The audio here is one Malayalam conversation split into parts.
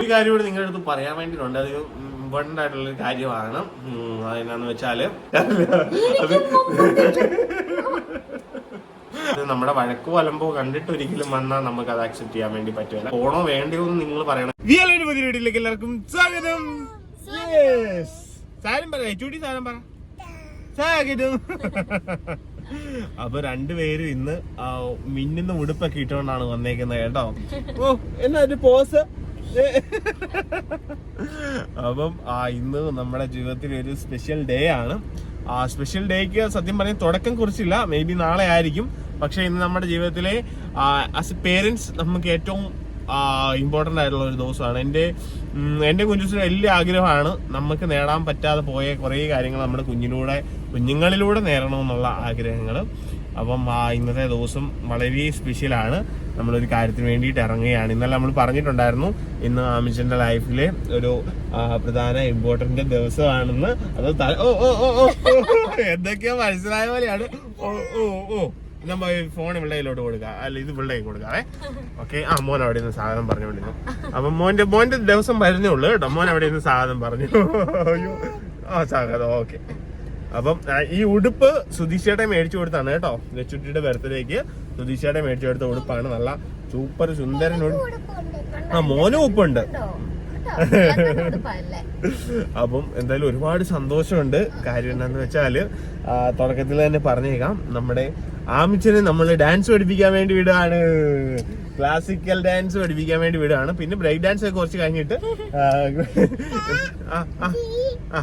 ഒരു കാര്യം കൂടി നിങ്ങളുടെ അടുത്ത് പറയാൻ വേണ്ടിയിട്ടുണ്ട്. അത് ഇമ്പോർട്ടന്റ് ആയിട്ടുള്ള ഒരു കാര്യമാണ് അതെന്നാന്ന് വെച്ചാൽ നമ്മുടെ വഴക്കോ അലമ്പോ കണ്ടിട്ട് ഒരിക്കലും വന്നാൽ നമുക്ക് അത് അക്സെപ്റ്റ് ചെയ്യാൻ വേണ്ടി പറ്റില്ല പോണോ വേണ്ടോ എന്ന് നിങ്ങൾ പറയണം. എല്ലാവർക്കും സ്വാഗതം. പറ പറ. സ്വാഗതം. അപ്പൊ രണ്ടുപേരും ഇന്ന് മിന്നുന്ന ഉടുപ്പൊക്കെ ഇട്ടുകൊണ്ടാണ് വന്നേക്കുന്നത് കേട്ടോ. ഓ എന്നാ പോസ് അപ്പം ആ ഇന്ന് നമ്മുടെ ജീവിതത്തിൽ ഒരു സ്പെഷ്യൽ ഡേ ആണ്. ആ സ്പെഷ്യൽ ഡേക്ക് സത്യം പറഞ്ഞ തുടക്കം കുറിച്ചില്ല. മേ ബി നാളെ ആയിരിക്കും. പക്ഷേ ഇന്ന് നമ്മുടെ ജീവിതത്തിലെ ആസ് എ പേരൻസ് നമുക്ക് ഏറ്റവും ഇമ്പോർട്ടന്റ് ആയിട്ടുള്ള ഒരു ദിവസമാണ്. എന്റെ എന്റെ കുഞ്ഞുസിന് വലിയ ആഗ്രഹമാണ് നമുക്ക് നേടാൻ പറ്റാതെ പോയ കുറേ കാര്യങ്ങൾ നമ്മുടെ കുഞ്ഞിലൂടെ കുഞ്ഞുങ്ങളിലൂടെ നേടണമെന്നുള്ള ആഗ്രഹങ്ങൾ. അപ്പം ഇന്നത്തെ ദിവസം വളരെ സ്പെഷ്യലാണ് നമ്മളൊരു കാര്യത്തിന് വേണ്ടിയിട്ട് ഇറങ്ങുകയാണ്. ഇന്നലെ നമ്മൾ പറഞ്ഞിട്ടുണ്ടായിരുന്നു ഇന്ന് ആമിഷന്റെ ലൈഫിലെ ഒരു പ്രധാന ഇമ്പോർട്ടന്റ് ദിവസമാണെന്ന്. അത് എന്തൊക്കെയോ മനസ്സിലായ പോലെയാണ്. ഓ ഓ നമ്മ ഫോൺ ഇവളുടെ കയ്യിലോട്ട് കൊടുക്കാം. അല്ല ഇത് കയ്യിൽ കൊടുക്കാവേ. ഓക്കെ ആ മോൻ അവിടെ നിന്ന് സാധനം പറഞ്ഞുകൊണ്ടിരുന്നു. അപ്പൊ മോന്റെ മോന്റെ ദിവസം വരുന്നേ ഉള്ളൂ കേട്ടോ. മോൻ അവിടെ നിന്ന് സാധനം പറഞ്ഞു. അയ്യോ. ആ സാധനം ഓക്കെ. അപ്പം ഈ ഉടുപ്പ് സുധീഷയുടെ മേടിച്ചു കൊടുത്താണ് കേട്ടോ. ലച്ചുട്ടിയുടെ ബർത്ത്ഡേക്ക് സുധീഷയുടെ മേടിച്ചു കൊടുത്ത ഉടുപ്പാണ്. നല്ല സൂപ്പർ സുന്ദരൻ ആ മോനും ഉപ്പുണ്ട്. അപ്പം എന്തായാലും ഒരുപാട് സന്തോഷമുണ്ട്. കാര്യം എന്താന്ന് വെച്ചാൽ തുടക്കത്തിൽ തന്നെ പറഞ്ഞേക്കാം. നമ്മുടെ ആമിച്ചനെ നമ്മൾ ഡാൻസ് പഠിപ്പിക്കാൻ വേണ്ടി വിടുകയാണ്. ക്ലാസിക്കൽ ഡാൻസ് പഠിപ്പിക്കാൻ വേണ്ടി വിടുകയാണ്. പിന്നെ ബ്രേക്ക് ഡാൻസ് ഒക്കെ കുറച്ച് കഴിഞ്ഞിട്ട് ആ? ആ? ആ,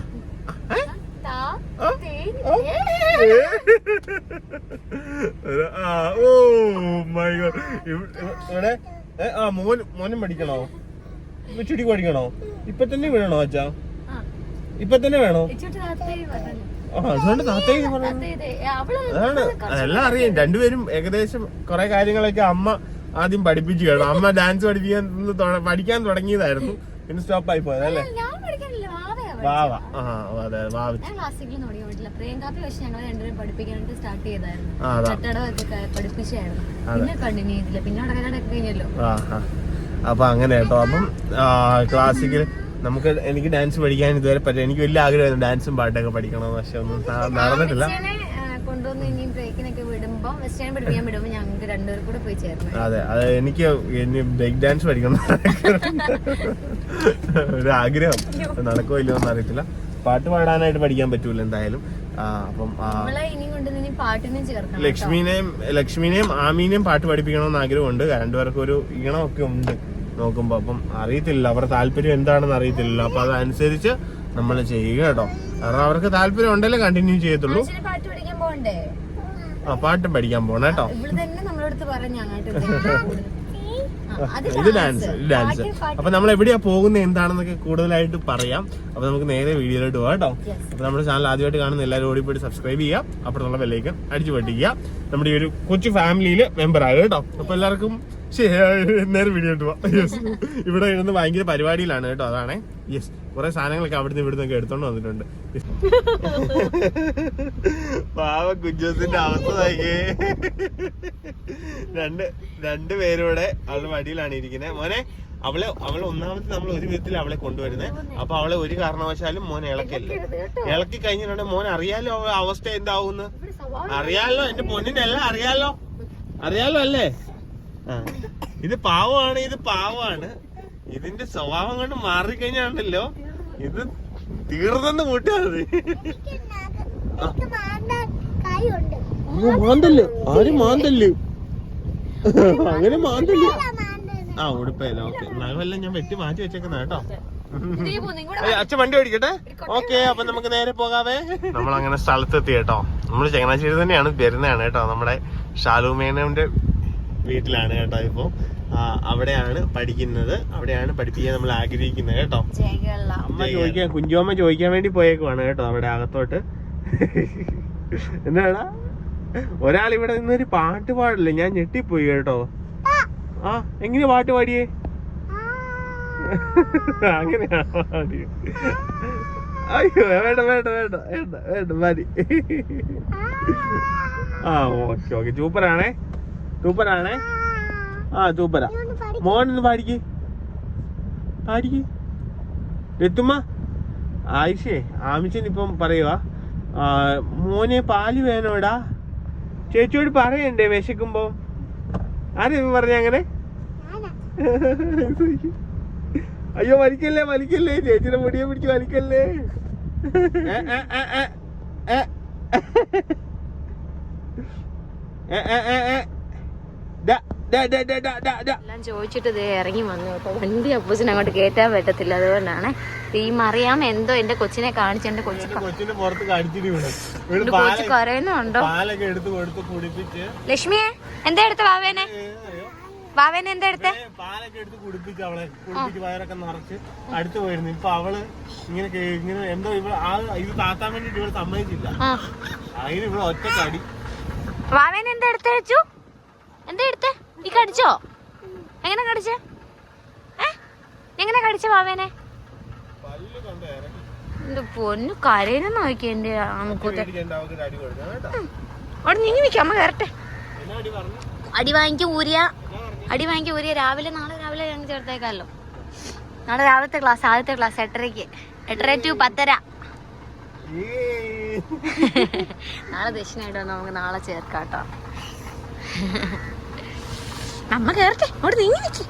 ഓ മൈ ഗോഡ് ഇവിടെ ആ മോൻ മോനും പഠിക്കണോ ചുടി പഠിക്കണോ ഇപ്പൊ തന്നെ വീഴണോ അച്ഛാ ഇപ്പൊ തന്നെ വേണോ ആ അതുകൊണ്ട് പറഞ്ഞു അതാണ് അതെല്ലാം അറിയാം രണ്ടുപേരും ഏകദേശം കുറെ കാര്യങ്ങളൊക്കെ അമ്മ ആദ്യം പഠിപ്പിച്ചു കേട്ടോ അമ്മ ഡാൻസ് പഠിപ്പിക്കാൻ പഠിക്കാൻ തുടങ്ങിയതായിരുന്നു പിന്നെ സ്റ്റോപ്പ് ആയി പോയത് അല്ലേ ഞാൻ പഠിക്കാനില്ല വാവ. ആ അതെ വാവ ഞാൻ ക്ലാസിക്കൽ തുടങ്ങി പറ്റില്ല പ്രിയങ്കാപ്പി പക്ഷെ ഞങ്ങൾ രണ്ടുപേരും പഠിപ്പിക്കാനായിട്ട് സ്റ്റാർട്ട് ചെയ്തായിരുന്നു. പഠിപ്പിച്ചായിരുന്നു. പിന്നെ കണ്ടിന്യൂ ചെയ്തില്ല. പിന്നെ ഉടനെ കഴിഞ്ഞല്ലോ. അപ്പൊ അങ്ങനെ കേട്ടോ. അപ്പം ക്ലാസിക്കൽ നമുക്ക് എനിക്ക് ഡാൻസ് പഠിക്കാൻ ഇതുവരെ പറ്റില്ല. എനിക്ക് വലിയ ആഗ്രഹമായിരുന്നു ഡാൻസും പാട്ടൊക്കെ പഠിക്കണം പക്ഷെ ഒന്നും നടന്നിട്ടില്ല. കൊണ്ടുവന്ന് ഇനി ബ്രേക്കിനൊക്കെ വിടുമ്പോ വെസ്റ്റേൺ പഠിപ്പിക്കാൻ വിടുമ്പോ ഞങ്ങൾക്ക് രണ്ടുപേർ കൂടെ പോയി ചേർന്നു അതെ അത് എനിക്ക് ഇനി ബ്രേക്ക് ഡാൻസ് പഠിക്കണം ഒരു ആഗ്രഹം. നടക്കോ ഇല്ലയോ എന്ന് അറിയത്തില്ല. പാട്ട് പാടാനായിട്ട് പഠിക്കാൻ പറ്റൂല എന്തായാലും. അപ്പം. ലക്ഷ്മിനെയും ലക്ഷ്മിനെയും ആമീനെയും പാട്ട് പഠിപ്പിക്കണമെന്ന് ആഗ്രഹമുണ്ട്. രണ്ടുപേർക്കും ഒരു ഈണമൊക്കെ ഉണ്ട് നോക്കുമ്പോ. അപ്പം അറിയത്തില്ല അവരുടെ താല്പര്യം എന്താണെന്ന് അറിയത്തില്ല. അപ്പൊ അതനുസരിച്ച് നമ്മൾ ചെയ്യുക കേട്ടോ. കാരണം അവർക്ക് താല്പര്യം ഉണ്ടല്ലേ കണ്ടിന്യൂ ചെയ്യത്തുള്ളൂ. പാട്ട് ആ പാട്ടും പഠിക്കാൻ പോണേ കേട്ടോ. ഇവിടെ തന്നെ നമ്മളടുത്ത് പറഞ്ഞു ഇത് ഡാൻസ് ഡാൻസ്. അപ്പൊ നമ്മൾ എവിടെയാ പോകുന്നത് എന്താണെന്നൊക്കെ കൂടുതലായിട്ട് പറയാം. അപ്പൊ നമുക്ക് നേരെ വീഡിയോയിലോട്ട് പോകാം കേട്ടോ. അപ്പൊ നമ്മുടെ ചാനൽ ആദ്യമായിട്ട് കാണുന്ന എല്ലാവരും ഓടി പോയിട്ട് സബ്സ്ക്രൈബ് ചെയ്യുക. അപ്പുറത്തുള്ള ബെല്ലേക്കൻ അടിച്ചു പൊട്ടിക്കുക. നമ്മുടെ ഈ ഒരു കൊച്ചു ഫാമിലിയിൽ മെമ്പർ ആകുക കേട്ടോ. അപ്പൊ എല്ലാവർക്കും ശരി, നേരെ വീഡിയോ ഇട്ട് പോവാം ഇവിടെ ഇരുന്ന് ഭയങ്കര പരിപാടിയിലാണ് കേട്ടോ അതാണേ. യെസ് കുറെ സാധനങ്ങളൊക്കെ അവിടുന്ന് ഇവിടുന്ന് എടുത്തോണ്ട് വന്നിട്ടുണ്ട്. പാവ കുഞ്ചോസിന്റെ അവസ്ഥ നോക്കിയേ. രണ്ട് രണ്ട് പേരൂടെ അവളുടെ വടിയിലാണ് ഇരിക്കുന്നത് മോനെ അവളെ അവളെ ഒന്നാമത്തെ നമ്മൾ ഒരു വിധത്തിൽ അവളെ കൊണ്ടുവരുന്നത് അപ്പൊ അവളെ ഒരു കാരണവശാലും മോൻ ഇളക്കല്ല. ഇളക്കി കഴിഞ്ഞിട്ടുണ്ടെങ്കിൽ മോൻ അറിയാലോ അവസ്ഥ എന്താവും അറിയാലോ. എന്റെ പൊന്നിനെല്ലാം അറിയാലോ. അറിയാലോ അല്ലേ? ഇത് പാവമാണ് ഇത് പാവമാണ്. ഇതിന്റെ സ്വഭാവം കൊണ്ട് മാറിക്കഴിഞ്ഞാണല്ലോ ഇത് തീർന്നെന്ന് മാന്തല്ല് ആര് മാന്തല്ല് അങ്ങനെ മാന്തൽ. ആ ഉടുപ്പല്ല ഓക്കെ. നഖമെല്ലാം ഞാൻ വെട്ടി മാറ്റി വെച്ചേക്കുന്ന കേട്ടോ. അച്ഛൻ വണ്ടി ഓടിക്കട്ടെ? ഓക്കെ അപ്പൊ നമുക്ക് നേരെ പോകാവേ. നമ്മൾ അങ്ങനെ സ്ഥലത്തെത്തി കേട്ടോ. നമ്മൾ ചങ്ങനാശ്ശേരി തന്നെയാണ് വരുന്നതാണ് കേട്ടോ. നമ്മുടെ ഷാലുമേനന്റെ വീട്ടിലാണ് കേട്ടോ ഇപ്പൊ. അവിടെയാണ് പഠിക്കുന്നത്. അവിടെയാണ് പഠിപ്പിക്കാൻ നമ്മൾ ആഗ്രഹിക്കുന്നത് കേട്ടോ. അമ്മ ചോദിക്കാൻ കുഞ്ചുമ്മ ചോദിക്കാൻ വേണ്ടി പോയേക്കുവാണ് കേട്ടോ അവിടെ അകത്തോട്ട്. എന്നാടാ ഒരാൾ ഇവിടെ നിന്നൊരു പാട്ട് പാടില്ല? ഞാൻ ഞെട്ടിപ്പോയി കേട്ടോ. ആ എങ്ങനെ പാട്ട് പാടിയേ? അങ്ങനെയാ പാടി അയ്യോ വേണ്ട വേണ്ട വേണ്ട വേണ്ട വേണ്ട മതി. ആ ഓക്കെ ഓക്കെ. സൂപ്പറാണേ. സൂപ്പറാണേ. ആ സൂപ്പറാ. മോനൊന്ന് പാടിക്ക്. പാടിക്ക്. എത്തുമ്മ. ആയിഷേ ആമിച്ചൻ ഇപ്പം പറയുക മോനെ പാൽ വേണോടാ. ചേച്ചിയോട് പറയണ്ടേ വിശക്കുമ്പോ? ആരാ പറഞ്ഞ അങ്ങനെ? അയ്യോ വലിക്കല്ലേ വലിക്കല്ലേ. ചേച്ചിയുടെ മുടിയെ പിടിച്ച് വലിക്കല്ലേ. ഏ, ഏ, ഏ, ഏ, എല്ലാം ചോദിച്ചിട്ട് ദേ ഇറങ്ങി വന്നു. കേട്ടോ വണ്ടി അപ്പോസിന് അങ്ങോട്ട് കേറ്റാൻ പറ്റത്തില്ല. അതുകൊണ്ടാണ് ഈ മറിയാം എന്തോ എന്റെ കൊച്ചിനെ കാണിച്ചു എന്റെ കൊച്ചു കൊച്ചു കരയുന്നുണ്ടോ? പാലൊക്കെ എടുത്ത് കൊടുത്ത് കുടിപ്പിച്ച്. ലക്ഷ്മിയെ എന്താ എടുത്ത വാവേനെ? വാവേനെ എന്താ എടുത്തേ? പാലൊക്കെ എടുത്ത് കുടിപ്പിച്ച് അവളെ കുടിപ്പിച്ച് വയറൊക്കെ നിറച്ച് അടുത്ത് പോയിരുന്നു. ഇപ്പൊ അവൾ ഇങ്ങനെ ഇങ്ങനെ എന്തോ ഇവൾ ആ ഇത് താത്താൻ വേണ്ടിട്ട് ഇവൾ സമ്മതിച്ചില്ല. ആ. അതിന് ഇവിടെ ഒറ്റ കടി. വാവേനെ എന്താ എടുത്തേ വെച്ചു എന്താ എടുത്തേ? ഈ കടിച്ചോ? എങ്ങനെ കടിച്ചേ? ഏ? എങ്ങനെ കടിച്ച പാവേനെ എന്റെ പൊന്നു കരയുന്ന നോക്കി എന്റെ അവിടെ നീങ്ങി നിൽക്കാം അമ്മ കയറട്ടെ. അടി വാങ്ങിക്ക ഊരിയ. അടി വാങ്ങിക്ക ഊരിയ. രാവിലെ നാളെ രാവിലെ ഞങ്ങൾ ചേർത്തേക്കാമല്ലോ നാളെ രാവിലത്തെ ക്ലാസ് ആദ്യത്തെ ക്ലാസ് എട്ടരയ്ക്ക്. എട്ടര ടു പത്തര. നാളെ ദക്ഷിണായിട്ട് വന്നാൽ നമുക്ക് നാളെ ചേർക്കാം കേട്ടോ. അമ്മ കേറട്ടെ. അവിടെ നീങ്ങി നിൽക്കി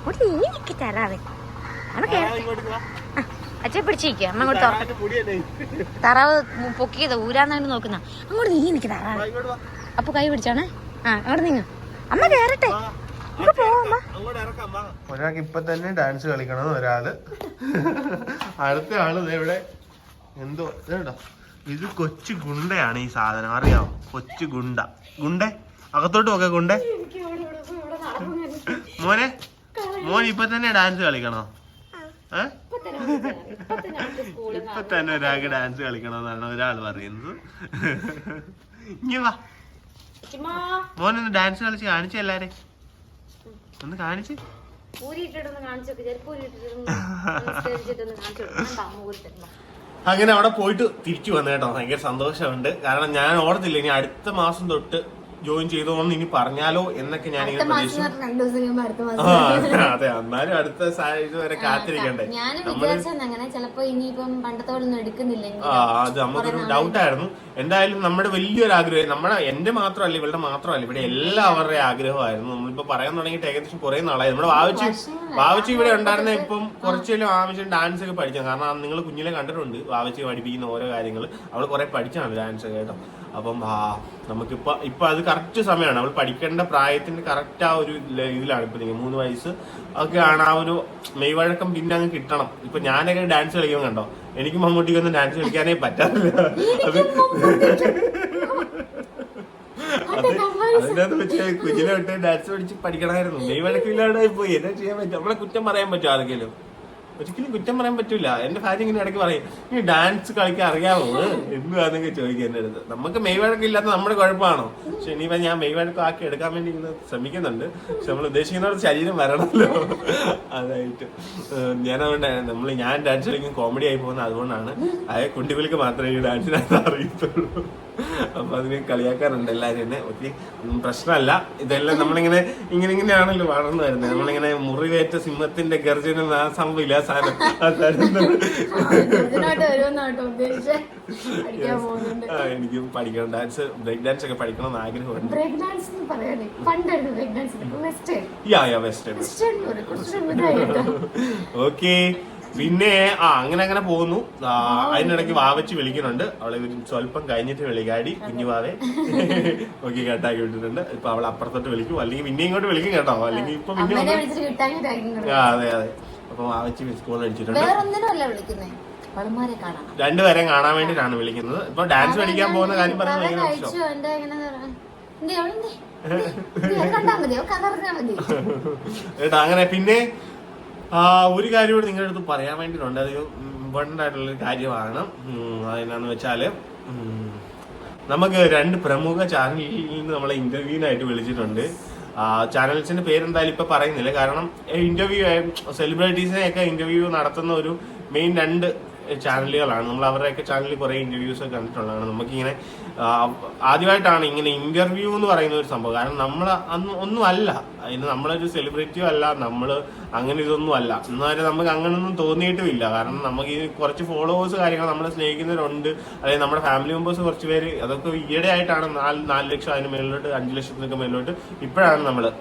അവിടെ നീങ്ങി നിൽക്കി തരാവേ. അമ്മ കേറട്ടെ. ഇങ്ങോട്ട് വാ. അച്ഛൻ പിടിച്ചിരിക്കുക അമ്മ അങ്ങോട്ട് തുറക്കട്ടെ? തറാവ് പൊക്കിയത് ഊരാന്നാണ് നോക്കുന്ന. അങ്ങോട്ട് നീങ്ങി നിൽക്കി താറാവ്. തറാവ് ഇങ്ങോട്ട് വാ. അപ്പൊ കൈ പിടിച്ചാണേ? ആ അങ്ങോട്ട് നീങ്ങ. അമ്മ കേറട്ടെ. ഒരാൾക്ക് ഇപ്പൊ തന്നെ ഡാൻസ് കളിക്കണം ഒരാൾ. അടുത്ത ആൾ ദേ ഇവിടെ. എന്തോ ഇതുണ്ടോ ഇത് കൊച്ചു ഗുണ്ടയാണ് ഈ സാധനം. അറിയാമോ കൊച്ചു ഗുണ്ട. ഗുണ്ടേ? അകത്തോട്ട് നോക്കാം ഗുണ്ടേ. മോനെ? മോൻ ഇപ്പൊ തന്നെ ഡാൻസ് കളിക്കണോ? ഏ? ഇപ്പൊ തന്നെ ഒരാൾക്ക് ഡാൻസ് കളിക്കണമെന്നാണ് ഒരാൾ പറയുന്നത്. ഇനി വാ. മോനൊന്ന് ഡാൻസ് കളിച്ച് കാണിച്ചു എല്ലാരെ. ഒന്ന് കാണിച്ച്. അങ്ങനെ അവിടെ പോയിട്ട് തിരിച്ചു വന്നു കേട്ടോ. ഭയങ്കര സന്തോഷമുണ്ട്. കാരണം ഞാൻ ഓർത്തില്ല ഇനി അടുത്ത മാസം തൊട്ട് ജോയിൻ ചെയ്തോന്ന് ഇനി പറഞ്ഞാലോ എന്നൊക്കെ ഞാൻ ഇങ്ങനെ പ്രതീക്ഷിച്ചു. ആ അതെ എന്നാലും അടുത്ത സാഹചര്യം വരെ കാത്തിരിക്കണ്ടേ? ഞാനും അങ്ങനെ ചിലപ്പോ ഇനിയിപ്പം പണ്ടത്തെ പോലെ ഒന്നും എടുക്കുന്നില്ലെങ്കിൽ ആ അത് നമുക്കൊരു ഡൗട്ട് ആയിരുന്നു. എന്തായാലും നമ്മുടെ വലിയൊരു ആഗ്രഹം നമ്മുടെ എന്റെ മാത്രമല്ല ഇവളുടെ മാത്രമല്ല ഇവിടെ എല്ലാവരുടെയും ആഗ്രഹമായിരുന്നു. നമ്മളിപ്പോ പറയാൻ തുടങ്ങിയിട്ട് ഏകദേശം കുറെ നാളായി. നമ്മുടെ വാവച്ചി വാവച്ചി ഇവിടെ ഉണ്ടായിരുന്ന ഇപ്പം കുറച്ചേലും ആവശ്യം ഡാൻസ് ഒക്കെ പഠിച്ചു. കാരണം നിങ്ങൾ കുഞ്ഞിലെ കണ്ടിട്ടുണ്ട് വാവച്ചി പഠിപ്പിക്കുന്ന ഓരോ കാര്യങ്ങൾ അവൾ കുറെ പഠിച്ചാണ് ഡാൻസ് ഒക്കെ കേട്ടോ. അപ്പം ആ നമുക്കിപ്പോൾ ഇപ്പം അത് കറക്റ്റ് സമയമാണ് അവൾ പഠിക്കേണ്ട പ്രായത്തിന്റെ കറക്റ്റ് ആ ഒരു ഇതിലാണ് ഇപ്പം നിങ്ങൾ മൂന്ന് വയസ്സ്. ഒക്കെയാണ് ആ ഒരു മെയ് വഴക്കം പിന്നെ അങ്ങ് കിട്ടണം. ഇപ്പൊ ഞാനൊക്കെ ഡാൻസ് കളിക്കുമ്പോൾ കണ്ടോ? എനിക്ക് മമ്മൂട്ടിക്കൊന്നും ഡാൻസ് കളിക്കാനേ പറ്റാറില്ല. അത് അതിനകത്ത് വെച്ച് കുഞ്ഞിലെ വിട്ട് ഡാൻസ് പഠിച്ച് പഠിക്കണമായിരുന്നു. മെയ് വഴക്കില്ലാണ്ടായി പോയി. എന്നാ ചെയ്യാൻ പറ്റും? നമ്മളെ കുറ്റം പറയാൻ പറ്റും ആർക്കെങ്കിലും. ഒരിക്കലും കുറ്റം പറയാൻ പറ്റൂല. എന്റെ ഭാര്യ ഇങ്ങനെ ഇടയ്ക്ക് പറയും ഈ ഡാൻസ് കളിക്കാൻ അറിയാമോ എന്തുവാന്നൊക്കെ ചോദിക്കുക എന്റെ അടുത്ത്. നമുക്ക് മെയ് വഴക്കില്ലാത്ത നമ്മുടെ കുഴപ്പമാണോ? പക്ഷെ ഇനിയിപ്പോ ഞാൻ മെയ് വഴക്കം ആക്കി എടുക്കാൻ വേണ്ടി ഇങ്ങനെ ശ്രമിക്കുന്നുണ്ട്. പക്ഷെ നമ്മൾ ഉദ്ദേശിക്കുന്നവരുടെ ശരീരം വരണമല്ലോ. അതായിട്ട്. ഞാനതുകൊണ്ട് നമ്മൾ ഞാൻ ഡാൻസ് കളിക്കും കോമഡി ആയി പോകുന്നത് അതുകൊണ്ടാണ്. അയ കുട്ടികൾക്ക് മാത്രമേ ഈ ഡാൻസിനകത്ത് അറിയത്തുള്ളൂ. അപ്പൊ അതിനെ കളിയാക്കാറുണ്ട് എല്ലാവരും തന്നെ ഒത്തിരി പ്രശ്നമല്ല. ഇതെല്ലാം നമ്മളിങ്ങനെ ഇങ്ങനെ ഇങ്ങനെയാണല്ലോ വളർന്നു വരുന്നത്. നമ്മളിങ്ങനെ മുറിവേറ്റ സിംഹത്തിന്റെ ഗർജന ആ സംഭവം ഇല്ല സാധനം. ആ സാധനം എനിക്കും പഠിക്കണം. ഡാൻസ് ബ്രേക്ക് ഡാൻസ് ഒക്കെ പഠിക്കണം എന്ന് ആഗ്രഹമുണ്ട്. Break dance പണ്ടായിരുന്നു break dance. Western yeah yeah western okay പിന്നെ ആ അങ്ങനെ അങ്ങനെ പോകുന്നു. അതിനിടയ്ക്ക് വാവച്ച് വിളിക്കുന്നുണ്ട്. അവളെ സ്വല്പം കഴിഞ്ഞിട്ട് വിളിക്കാടി കുഞ്ഞു വാവെ. ഓക്കെ കേട്ടാക്കി വിട്ടിട്ടുണ്ട്. ഇപ്പൊ അവൾ അപ്പുറത്തോട്ട് വിളിക്കും. അല്ലെങ്കിൽ പിന്നെ ഇങ്ങോട്ട് വിളിക്കും കേട്ടോ. അല്ലെങ്കിൽ ഇപ്പൊ പിന്നെ അതെ അതെ. അപ്പൊ വാവച്ച് മിസ് കോൾ അടിച്ചിട്ടുണ്ട് രണ്ടുപേരെയും കാണാൻ വേണ്ടിട്ടാണ് വിളിക്കുന്നത്. ഇപ്പൊ ഡാൻസ് പഠിക്കാൻ പോകുന്ന കാര്യം പറയുന്നത് ഏട്ടാ അങ്ങനെ പിന്നെ ഒരു കാര്യം കൂടി നിങ്ങളുടെ അടുത്ത് പറയാൻ വേണ്ടിയിട്ടുണ്ട്. അതൊരു ഇമ്പോർട്ടന്റ് ആയിട്ടുള്ള ഒരു കാര്യമാണ് അതെന്നാന്ന് വെച്ചാൽ നമുക്ക് രണ്ട് പ്രമുഖ ചാനലിൽ നിന്ന് നമ്മളെ ഇന്റർവ്യൂവിനായിട്ട് വിളിച്ചിട്ടുണ്ട്. ചാനൽസിന്റെ പേരെന്തായാലും ഇപ്പൊ പറയുന്നില്ല. കാരണം ഇന്റർവ്യൂ സെലിബ്രിറ്റീസിനെയൊക്കെ ഇന്റർവ്യൂ നടത്തുന്ന ഒരു മെയിൻ രണ്ട് ചാനലുകളാണ്. നമ്മൾ അവരുടെയൊക്കെ ചാനലിൽ കുറേ ഇന്റർവ്യൂസ് ഒക്കെ കണ്ടിട്ടുള്ളതാണ്. നമുക്കിങ്ങനെ ആദ്യമായിട്ടാണ് ഇങ്ങനെ ഇന്റർവ്യൂ എന്ന് പറയുന്ന ഒരു സംഭവം. കാരണം നമ്മൾ അന്ന് ഒന്നും അല്ല. അതിന് നമ്മളൊരു സെലിബ്രിറ്റിയോ അല്ല. നമ്മൾ അങ്ങനെ ഇതൊന്നും അല്ല. എന്നാലും നമുക്ക് അങ്ങനൊന്നും തോന്നിയിട്ടുമില്ല. കാരണം നമുക്ക് ഈ കുറച്ച് ഫോളോവേഴ്സ് കാര്യങ്ങൾ നമ്മളെ സ്നേഹിക്കുന്നവരുണ്ട്. അതായത് നമ്മുടെ ഫാമിലി മെമ്പേഴ്സ് കുറച്ച് പേര് അതൊക്കെ ഈയിടെ ആയിട്ടാണ് നാല് നാല് ലക്ഷം അതിന് മേളിലോട്ട് അഞ്ച് ലക്ഷത്തിനൊക്കെ മേളിലോട്ട് ഇപ്പോഴാണ് നമ്മൾ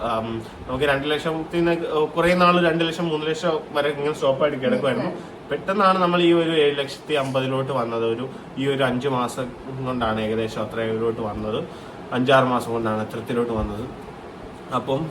നമുക്ക് രണ്ട് ലക്ഷത്തിന് കുറേ നാൾ രണ്ട് ലക്ഷം മൂന്ന് ലക്ഷം വരെ ഇങ്ങനെ സ്റ്റോപ്പായിട്ട് കിടക്കുമായിരുന്നു പെട്ടെന്നാണ് നമ്മൾ ഈ ഒരു ഏഴ് ലക്ഷത്തി അമ്പതിലോട്ട് വന്നത്. ഒരു ഈ ഒരു അഞ്ച് മാസം കൊണ്ടാണ് ഏകദേശം അത്ര ഇതിലോട്ട് വന്നത്. അഞ്ചാറ് മാസം കൊണ്ടാണ് അത്രത്തിലോട്ട് വന്നത്. അപ്പം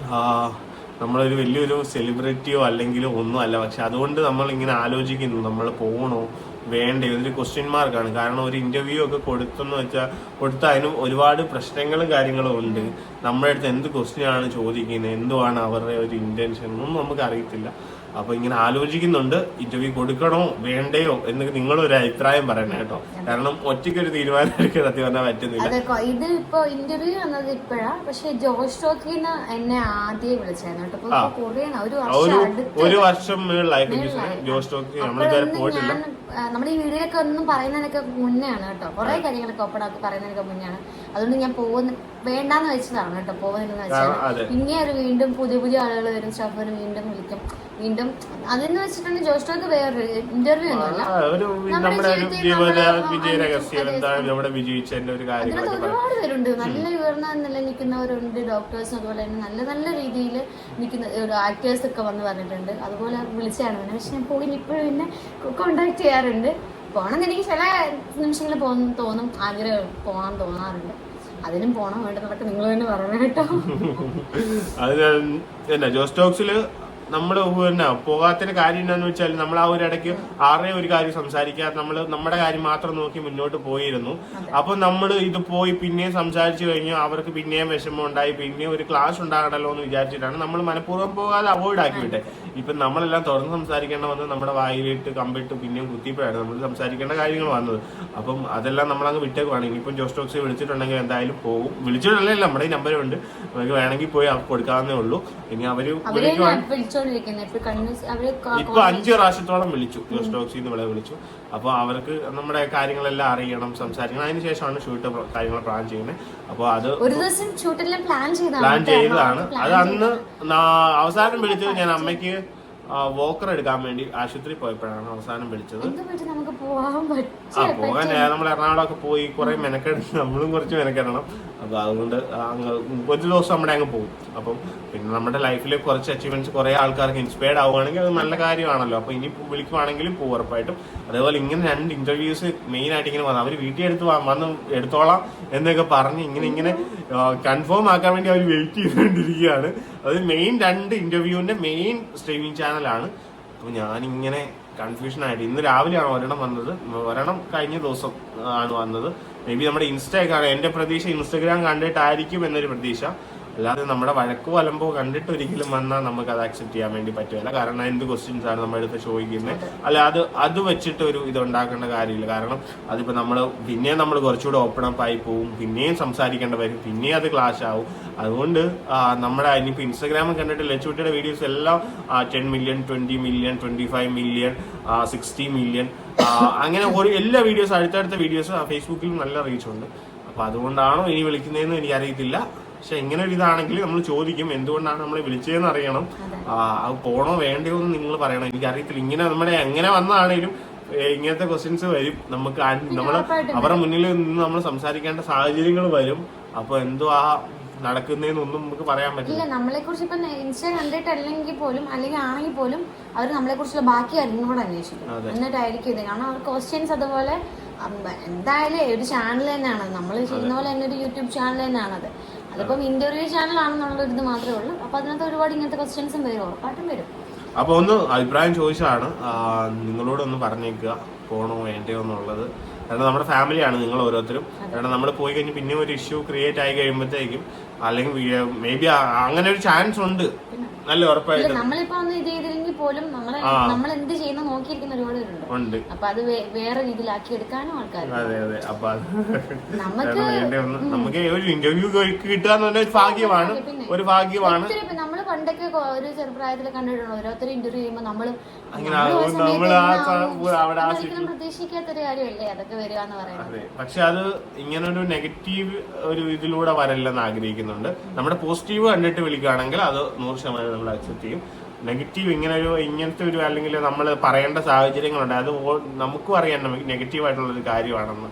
നമ്മളൊരു വലിയൊരു സെലിബ്രിറ്റിയോ അല്ലെങ്കിൽ ഒന്നും അല്ല. പക്ഷെ അതുകൊണ്ട് നമ്മൾ ഇങ്ങനെ ആലോചിക്കുന്നു. നമ്മൾ പോകണോ വേണ്ടേ? ഇതൊരു ക്വസ്റ്റ്യൻ മാർക്കാണ് കാരണം ഒരു ഇന്റർവ്യൂ ഒക്കെ കൊടുത്തെന്ന് വെച്ചാൽ കൊടുത്ത അതിനും ഒരുപാട് പ്രശ്നങ്ങളും കാര്യങ്ങളും ഉണ്ട്. നമ്മുടെ അടുത്ത് എന്ത് ക്വസ്റ്റ്യൻ ആണ് ചോദിക്കുന്നത്? എന്തുവാണ് അവരുടെ ഒരു ഇന്റൻഷൻ ഒന്നും നമുക്ക് അറിയത്തില്ല അപ്പൊ ഇങ്ങനെ ആലോചിക്കുന്നുണ്ട് ഇന്റർവ്യൂ കൊടുക്കണോ വേണ്ടയോ എന്ന് നിങ്ങളൊരു അഭിപ്രായം പറയണം കേട്ടോ. കാരണം ഒറ്റയ്ക്ക് ഒരു തീരുമാനം എടുക്കാൻ സത്യം പറഞ്ഞാൽ പറ്റുന്നില്ല. ഇത് ഇപ്പൊ ഇന്റർവ്യൂ വന്നത് ഇപ്പഴാ. പക്ഷെ ജോഷ് ടോക്കിന്ന് എന്നെ ആദ്യം വിളിച്ചായിരുന്നു ഒരു വർഷം. ജോസ് ടോക്ക് നമ്മളിതുവരെ പോയിട്ടില്ല. നമ്മുടെ ഈ വീഡിയോയിലൊക്കെ ഒന്നും പറയുന്നതിനൊക്കെ മുന്നേ ആണ് കേട്ടോ. കുറെ കാര്യങ്ങളൊക്കെ ഒപ്പടാക്കി പറയുന്നതിനൊക്കെ മുന്നെയാണ് അതുകൊണ്ട് ഞാൻ പോകുന്ന വേണ്ടാന്ന് വെച്ചതാണ് കേട്ടോ. പോകുന്നതെന്ന് വെച്ചാൽ പിന്നെ അതെ. ഒരു വീണ്ടും പുതിയ പുതിയ ആളുകൾ വരും. സ്റ്റാഫുകൾ വീണ്ടും വിളിക്കും. വീണ്ടും അതെന്ന് വെച്ചിട്ടുണ്ടെങ്കിൽ ജോസ്റ്റോക്ക് വേറൊരു ഇന്റർവ്യൂ ഒന്നുമല്ല. അതിനകത്ത് ഒരുപാട് പേരുണ്ട്. നല്ല ഉയർന്ന നില നിൽക്കുന്നവരുണ്ട്. ഡോക്ടേഴ്സും അതുപോലെ തന്നെ നല്ല നല്ല രീതിയിൽ നിൽക്കുന്ന ആക്ടേഴ്സ് ഒക്കെ വന്ന് പറഞ്ഞിട്ടുണ്ട്. അതുപോലെ വിളിച്ചാണ്. പിന്നെ പക്ഷെ ഞാൻ പോയി ഇപ്പോഴും പിന്നെ കോണ്ടാക്ട് ചെയ്യാറുണ്ട്. പോകണമെന്ന് എനിക്ക് ചില നിമിഷങ്ങളിൽ പോകുന്ന തോന്നും ആഗ്രഹം പോകണം തോന്നാറുണ്ട്. അതിനും പോകണം വേണ്ടതൊക്കെ നിങ്ങൾ തന്നെ പറയണം കേട്ടോ. അത് ഞാൻ- എന്നാ തന്നെ. പോകാത്തിന് കാര്യം എന്താന്ന് വെച്ചാൽ നമ്മൾ ആ ഒരു ഇടയ്ക്ക് ആരുടെയും ഒരു കാര്യം സംസാരിക്കാതെ നമ്മൾ നമ്മുടെ കാര്യം മാത്രം നോക്കി മുന്നോട്ട് പോയിരുന്നു. അപ്പൊ നമ്മൾ ഇത് പോയി പിന്നെയും സംസാരിച്ചു കഴിഞ്ഞു. അവർക്ക് പിന്നെയും വിഷമം ഉണ്ടായി. പിന്നെയും ഒരു ക്ലാസ് ഉണ്ടാകണല്ലോ എന്ന് വിചാരിച്ചിട്ടാണ് നമ്മൾ മനഃപൂർവം പോകാതെ അവോയ്ഡ് ആക്കി വിട്ടെ ഇപ്പൊ നമ്മളെല്ലാം തുറന്ന് സംസാരിക്കേണ്ട വന്ന് നമ്മുടെ വായിലിട്ട് കമ്പിട്ട് പിന്നെയും കുത്തിയപ്പോഴാണ് നമ്മൾ സംസാരിക്കേണ്ട കാര്യങ്ങൾ വന്നത്. അപ്പം അതെല്ലാം നമ്മളങ്ങ് വിട്ടേക്കുവാണ്. ഇനിയിപ്പം ജോസ് ടോക്സ് വിളിച്ചിട്ടുണ്ടെങ്കിൽ എന്തായാലും പോകും. വിളിച്ചിട്ടുണ്ടെങ്കിൽ നമ്മുടെ ഈ നമ്പറുണ്ട് നമുക്ക് വേണമെങ്കിൽ പോയി അവർക്ക് കൊടുക്കാവുന്നേ ഉള്ളൂ. ഇനി അവർ അവരെ വിളിക്കുവാണ്. വിളിച്ചോണ്ടിരിക്കുന്നത് ഇപ്പൊ കണ്ണു അവർ ഇപ്പൊ അഞ്ചു പ്രാവശ്യത്തോളം വിളിച്ചു. ജോസ് ടോക്സിൽ നിന്ന് വിളെ വിളിച്ചു. അപ്പൊ അവർക്ക് നമ്മുടെ കാര്യങ്ങളെല്ലാം അറിയണം സംസാരിക്കണം. അതിന് ശേഷമാണ് ഷൂട്ട് കാര്യങ്ങൾ പ്ലാൻ ചെയ്യുന്നത് അപ്പോൾ അത് ഒരു ദിവസം ഷൂട്ടെല്ലാം പ്ലാൻ പ്ലാൻ. ചെയ്തതാണ്. അത് അന്ന് അവസാനം വിളിച്ചത് ഞാൻ അമ്മയ്ക്ക് വോക്കർ എടുക്കാൻ വേണ്ടി ആശുപത്രി പോയപ്പോഴാണ് അവസാനം വിളിച്ചത്. ആ പോകാൻ നമ്മൾ എറണാകുളമൊക്കെ പോയി കുറെ മെനക്കെടുത്ത് നമ്മളും കുറച്ച് മെനക്കെടണം അപ്പൊ അതുകൊണ്ട് അങ്ങ് ഒരു ദിവസം നമ്മുടെ അങ്ങ് പോകും. അപ്പം പിന്നെ നമ്മുടെ ലൈഫിലെ കുറച്ച് അച്ചീവ്മെന്റ്സ് കുറെ ആൾക്കാർക്ക് ഇൻസ്പയർഡ് ആവുകയാണെങ്കിൽ അത് നല്ല കാര്യമാണല്ലോ. അപ്പൊ ഇനി വിളിക്കുവാണെങ്കിലും പോകും ഉറപ്പായിട്ടും. അതേപോലെ ഇങ്ങനെ രണ്ട് ഇന്റർവ്യൂസ് മെയിൻ ആയിട്ട് ഇങ്ങനെ വന്നു. അവർ വീട്ടിൽ എടുത്ത് വന്ന് എടുത്തോളാം എന്നൊക്കെ പറഞ്ഞ് ഇങ്ങനെ ഇങ്ങനെ കൺഫേം ആക്കാൻ വേണ്ടി അവർ വെയിറ്റ് ചെയ്തുകൊണ്ടിരിക്കുകയാണ്. അത് മെയിൻ രണ്ട് ഇന്റർവ്യൂവിന്റെ മെയിൻ സ്ട്രീമിംഗ് ചാനലാണ് അപ്പൊ ഞാനിങ്ങനെ കൺഫ്യൂഷൻ ആയിട്ട് ഇന്ന് രാവിലെയാണ് ഒരെണ്ണം വന്നത്. ഒരെണ്ണം കഴിഞ്ഞ ദിവസം ആണ് വന്നത്. മേ ബി നമ്മുടെ ഇൻസ്റ്റയൊക്കെ എന്റെ പ്രതീക്ഷ ഇൻസ്റ്റഗ്രാം കണ്ടിട്ടായിരിക്കും എന്നൊരു പ്രതീക്ഷ. അല്ലാതെ നമ്മുടെ വഴക്കോ അലമ്പോ കണ്ടിട്ട് ഒരിക്കലും വന്നാൽ നമുക്ക് അത് അക്സെപ്റ്റ് ചെയ്യാൻ വേണ്ടി പറ്റില്ല കാരണം എന്ത് ക്വസ്റ്റ്യൻസ് ആണ് നമ്മുടെ അടുത്ത് ചോദിക്കുന്നത് അല്ല അത് അത് വെച്ചിട്ട് ഒരു ഇത് ഉണ്ടാക്കേണ്ട കാര്യമില്ല. കാരണം അതിപ്പോൾ നമ്മൾ പിന്നെയും നമ്മൾ കുറച്ചുകൂടെ ഓപ്പൺ അപ്പ് ആയി പോവും. പിന്നെയും സംസാരിക്കേണ്ട വരും. പിന്നെയും അത് ക്ലാഷ് ആവും. അതുകൊണ്ട് നമ്മുടെ ഇനിയിപ്പോൾ ഇൻസ്റ്റാഗ്രാമിൽ കണ്ടിട്ട് ലച്ചുട്ടിയുടെ വീഡിയോസ് എല്ലാം ten million twenty million twenty five million sixty million അങ്ങനെ ഒരു എല്ലാ വീഡിയോസ് അടുത്തടുത്ത വീഡിയോസ് ഫേസ്ബുക്കിലും നല്ല റീച്ച് ഉണ്ട്. അപ്പൊ അതുകൊണ്ടാണോ ഇനി വിളിക്കുന്നതെന്ന് എനിക്കറിയത്തില്ല. പക്ഷെ ഇങ്ങനെ ഒരു ഇതാണെങ്കിൽ നമ്മൾ ചോദിക്കും എന്തുകൊണ്ടാണ് നമ്മളെ വിളിച്ചതെന്ന് അറിയണം. ആ, അത് പോണോ വേണ്ടയോ എന്ന് നിങ്ങൾ പറയണം. എനിക്കറിയത്തില്ല ഇങ്ങനെ നമ്മുടെ എങ്ങനെ വന്നതാണേലും ഇങ്ങനത്തെ ക്വസ്റ്റ്യൻസ് വരും. നമുക്ക് നമ്മൾ അവരുടെ മുന്നിൽ നിന്ന് നമ്മൾ സംസാരിക്കേണ്ട സാഹചര്യങ്ങൾ വരും. അപ്പൊ എന്തോ ആ നടക്കുന്നതെന്നൊന്നും നമുക്ക് പറയാൻ പറ്റില്ല. നമ്മളെ കുറിച്ച് ഇപ്പൊ ഇൻസ്റ്റ കണ്ടിട്ടല്ലെങ്കിൽ പോലും അല്ലെങ്കിൽ ആണെങ്കിൽ പോലും അവർ നമ്മളെ കുറിച്ചുള്ള ബാക്കി കാര്യങ്ങളും കൂടെ അന്വേഷിക്കും. എന്നിട്ടായിരിക്കും ഇത്. കാരണം അവർ ക്വസ്റ്റ്യൻസ് അതുപോലെ എന്തായാലും ഒരു ചാനൽ തന്നെയാണ് നമ്മൾ ചെയ്യുന്ന പോലെ തന്നെ ഒരു യൂട്യൂബ് ചാനൽ തന്നെയാണത്. അതിപ്പം ഇന്റർവ്യൂ ചാനൽ ആണെന്നുള്ള ഇത് മാത്രമേ ഉള്ളൂ. അപ്പൊ അതിനകത്ത് ഒരുപാട് ഇങ്ങനത്തെ ക്വസ്റ്റ്യൻസും വരും. ഉറപ്പായിട്ടും വരും. അപ്പൊ ഒന്ന് അഭിപ്രായം ചോദിച്ചതാണ്. നിങ്ങളോട് നിങ്ങളോടൊന്ന് പറഞ്ഞേക്കുക. പോണോ വേണ്ടയോ എന്നുള്ളത്. കാരണം നമ്മുടെ ഫാമിലിയാണ് നിങ്ങൾ ഓരോരുത്തരും. കാരണം നമ്മൾ പോയി കഴിഞ്ഞ് പിന്നെ ഒരു ഇഷ്യൂ ക്രിയേറ്റ് ആയി കഴിയുമ്പോഴത്തേക്കും അല്ലെങ്കിൽ മേ ബി അങ്ങനെ ഒരു ചാൻസ് ഉണ്ട്. നല്ല ഉറപ്പായിട്ട്. നമ്മളിപ്പോ ഒന്ന് ഇത് ചെയ്തില്ലെങ്കിൽ പോലും നമ്മളെ നമ്മൾ എന്ത് ചെയ്യുന്ന നോക്കിയിരിക്കുന്ന ഒരുപാട് പേരുണ്ട്. അപ്പൊ അത് വേറെ രീതിയിലാക്കി എടുക്കാനും ആൾക്കാർ അതെ അതെ. അപ്പൊ നമുക്ക് നമുക്ക് ഒരു ഇന്റർവ്യൂ കിട്ടുക എന്ന് ഒരു ഭാഗ്യമാണ്. ഒരു ഭാഗ്യമാണ്. നമ്മൾ പണ്ടൊക്കെ ഒരു ചെറുപ്രായത്തിൽ കണ്ടിട്ടുണ്ട് ഓരോരുത്തരും ഇന്റർവ്യൂ ചെയ്യുമ്പോൾ നമ്മൾ ഒരിക്കലും ഒരു ഇങ്ങനെ പ്രതീക്ഷിക്കാത്തൊരു കാര്യമല്ലേ അതൊക്കെ വരിക എന്ന് പറയുന്നത്. പക്ഷെ അത് ഇങ്ങനൊരു നെഗറ്റീവ് ഒരു ഇതിലൂടെ വരല്ലെന്ന് ആഗ്രഹിക്കുന്നുണ്ട്. നമ്മുടെ പോസിറ്റീവ് കണ്ടിട്ട് വിളിക്കുകയാണെങ്കിൽ അത് നൂറ് ശതമാനം നമ്മൾ അക്സെപ്റ്റ് ചെയ്യും. നെഗറ്റീവ് ഇങ്ങനെ ഒരു ഇങ്ങനത്തെ ഒരു അല്ലെങ്കിൽ നമ്മൾ പറയേണ്ട സാഹചര്യങ്ങളുണ്ട്. അത് നമുക്കും അറിയാം നെഗറ്റീവ് ആയിട്ടുള്ള ഒരു കാര്യമാണെന്ന്.